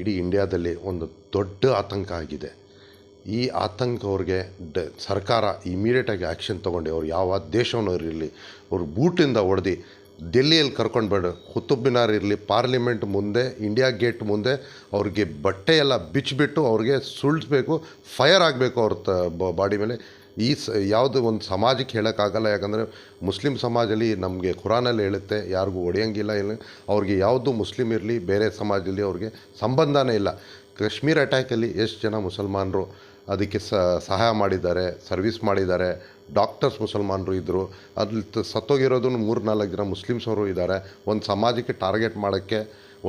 ಇಡೀ ಇಂಡಿಯಾದಲ್ಲಿ ಒಂದು ದೊಡ್ಡ ಆತಂಕ ಆಗಿದೆ. ಈ ಆತಂಕ ಅವ್ರಿಗೆ ಡ ಸರ್ಕಾರ ಇಮಿಡಿಯೇಟಾಗಿ ಆ್ಯಕ್ಷನ್ ತೊಗೊಂಡು ಅವ್ರು ಯಾವ ದೇಶವನ್ನು ಇರಲಿ, ಅವ್ರು ಬೂಟಿಂದ ಹೊಡೆದು ಡೆಲ್ಲಿಯಲ್ಲಿ ಕರ್ಕೊಂಡು ಬೇಡ ಕುತುಬ್ ಮಿನಾರ್ ಇರಲಿ, ಪಾರ್ಲಿಮೆಂಟ್ ಮುಂದೆ, ಇಂಡಿಯಾ ಗೇಟ್ ಮುಂದೆ ಅವ್ರಿಗೆ ಬಟ್ಟೆ ಎಲ್ಲ ಬಿಚ್ಚಿಬಿಟ್ಟು ಅವ್ರಿಗೆ ಸುಳಿಸ್ಬೇಕು ಫೈರ್ ಆಗಬೇಕು ಅವ್ರ ತ ಬಾಡಿ ಮೇಲೆ. ಈ ಸ, ಯಾವುದು ಒಂದು ಸಮಾಜಕ್ಕೆ ಹೇಳೋಕ್ಕಾಗಲ್ಲ. ಯಾಕಂದರೆ ಮುಸ್ಲಿಂ ಸಮಾಜಲ್ಲಿ ನಮಗೆ ಖುರಾನಲ್ಲಿ ಹೇಳುತ್ತೆ, ಯಾರಿಗೂ ಒಡೆಯಂಗಿಲ್ಲ, ಇಲ್ಲ, ಅವ್ರಿಗೆ ಯಾವುದು ಮುಸ್ಲಿಮ್ ಇರಲಿ, ಬೇರೆ ಸಮಾಜದಲ್ಲಿ ಅವ್ರಿಗೆ ಸಂಬಂಧನೇ ಇಲ್ಲ. ಕಾಶ್ಮೀರ್ ಅಟ್ಯಾಕಲ್ಲಿ ಎಷ್ಟು ಜನ ಮುಸಲ್ಮಾನರು ಅದಕ್ಕೆ ಸಹಾಯ ಮಾಡಿದ್ದಾರೆ ಸರ್ವಿಸ್ ಮಾಡಿದ್ದಾರೆ ಡಾಕ್ಟರ್ಸ್ ಮುಸಲ್ಮಾನರು ಇದ್ದರು ಅಲ್ಲಿ ಸತ್ತೋಗಿರೋದನ್ನು ಸತ್ತೋಗಿರೋದು ಮೂರು ನಾಲ್ಕು ಜನ ಮುಸ್ಲಿಮ್ಸ್ ಅವರು ಇದ್ದಾರೆ. ಒಂದು ಸಮಾಜಕ್ಕೆ ಟಾರ್ಗೆಟ್ ಮಾಡೋಕ್ಕೆ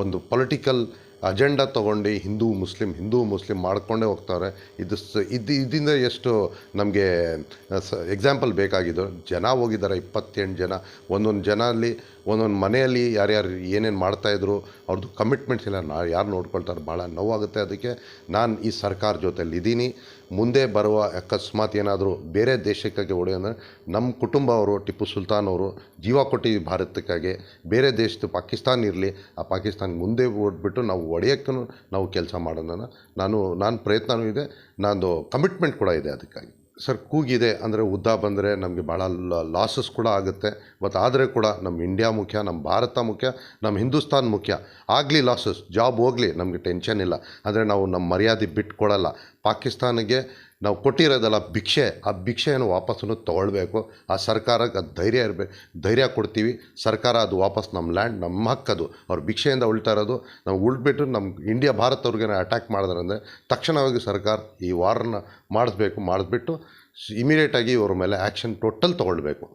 ಒಂದು ಪೊಲಿಟಿಕಲ್ ಅಜೆಂಡಾ ತೊಗೊಂಡು ಹಿಂದೂ ಮುಸ್ಲಿಂ ಹಿಂದೂ ಮುಸ್ಲಿಂ ಮಾಡ್ಕೊಂಡೇ ಹೋಗ್ತಾರೆ. ಇದು ಇದು, ಇದರಿಂದ ಎಷ್ಟು ನಮಗೆ, ಸ ಎಕ್ಸಾಂಪಲ್ ಬೇಕಾಗಿದ್ದು. ಜನ ಹೋಗಿದ್ದಾರೆ, ಇಪ್ಪತ್ತೆಂಟು ಜನ. ಒಂದೊಂದು ಜನ ಅಲ್ಲಿ ಒಂದೊಂದು ಮನೆಯಲ್ಲಿ ಯಾರ್ಯಾರು ಏನೇನು ಮಾಡ್ತಾಯಿದ್ರು ಅವ್ರದ್ದು ಕಮಿಟ್ಮೆಂಟ್ಸ್ ಇಲ್ಲ ನಾ ಯಾರು ನೋಡ್ಕೊಳ್ತಾರೆ ಭಾಳ ನೋವಾಗುತ್ತೆ. ಅದಕ್ಕೆ ನಾನು ಈ ಸರ್ಕಾರ ಜೊತೆಲಿ ಇದ್ದೀನಿ ಮುಂದೆ ಬರುವ ಅಕಸ್ಮಾತ್ ಏನಾದರೂ ಬೇರೆ ದೇಶಕ್ಕಾಗಿ ಅಂದರೆ ನಮ್ಮ ಕುಟುಂಬ ಅವರು, ಟಿಪ್ಪು ಸುಲ್ತಾನ್ ಅವರು, ಜೀವ ಕೊಟ್ಟಿವಿ ಭಾರತಕ್ಕಾಗಿ ಬೇರೆ ದೇಶದ ಪಾಕಿಸ್ತಾನ ಇರಲಿ, ಆ ಪಾಕಿಸ್ತಾನ ಮುಂದೆ ಓಡ್ಬಿಟ್ಟು ನಾವು ಒಡೆಯೋಕ್ಕೂ ನಾವು ಕೆಲಸ ಮಾಡೋಣ ನಾನು ನಾನು ಪ್ರಯತ್ನವೂ ಇದೆ. ನಂದು ಕಮಿಟ್ಮೆಂಟ್ ಕೂಡ ಇದೆ ಅದಕ್ಕಾಗಿ. ಸರ್, ಕೂಗಿದೆ. ಅಂದರೆ ಉದ್ದ ಬಂದರೆ ನಮಗೆ ಭಾಳ ಲಾಸಸ್ ಕೂಡ ಆಗುತ್ತೆ. ಮತ್ತು ಆದರೆ ಕೂಡ ನಮ್ಮ ಇಂಡಿಯಾ ಮುಖ್ಯ ನಮ್ಮ ಭಾರತ ಮುಖ್ಯ ನಮ್ಮ ಹಿಂದೂಸ್ತಾನ್ ಮುಖ್ಯ. ಆಗಲಿ ಲಾಸಸ್ ಜಾಬ್ ಹೋಗಲಿ, ನಮಗೆ ಟೆನ್ಷನ್ ಇಲ್ಲ. ಆದರೆ ನಾವು ನಮ್ಮ ಮರ್ಯಾದೆ ಬಿಟ್ಕೊಡಲ್ಲ. ಪಾಕಿಸ್ತಾನಿಗೆ ನಾವು ಕೊಟ್ಟಿರೋದಲ್ಲ ಭಿಕ್ಷೆ, ಆ ಭಿಕ್ಷೆಯನ್ನು ವಾಪಸ್ಸನ್ನು ತೊಗೊಳ್ಬೇಕು. ಆ ಸರ್ಕಾರಕ್ಕೆ ಅದು ಧೈರ್ಯ ಇರಬೇಕು ಧೈರ್ಯ ಕೊಡ್ತೀವಿ. ಸರ್ಕಾರ ಅದು ವಾಪಸ್ ನಮ್ಮ ಲ್ಯಾಂಡ್, ನಮ್ಮ ಹಕ್ಕದು ಅವ್ರು ಭಿಕ್ಷೆಯಿಂದ ಉಳ್ತಾ ಇರೋದು, ನಾವು ಉಳ್ಬಿಟ್ಟು ನಮ್ಮ ಇಂಡಿಯಾ ಭಾರತವ್ರಿಗೆ ಅಟ್ಯಾಕ್ ಮಾಡಿದ್ರೆ ಅಂದರೆ ತಕ್ಷಣವಾಗಿ ಸರ್ಕಾರ ಈ ವಾರನ್ನ ಮಾಡಿಸ್ಬೇಕು, ಮಾಡಿಸ್ಬಿಟ್ಟು ಇಮಿಡಿಯೇಟಾಗಿ ಇವ್ರ ಮೇಲೆ ಆ್ಯಕ್ಷನ್ ಟೋಟಲ್ ತೊಗೊಳ್ಬೇಕು.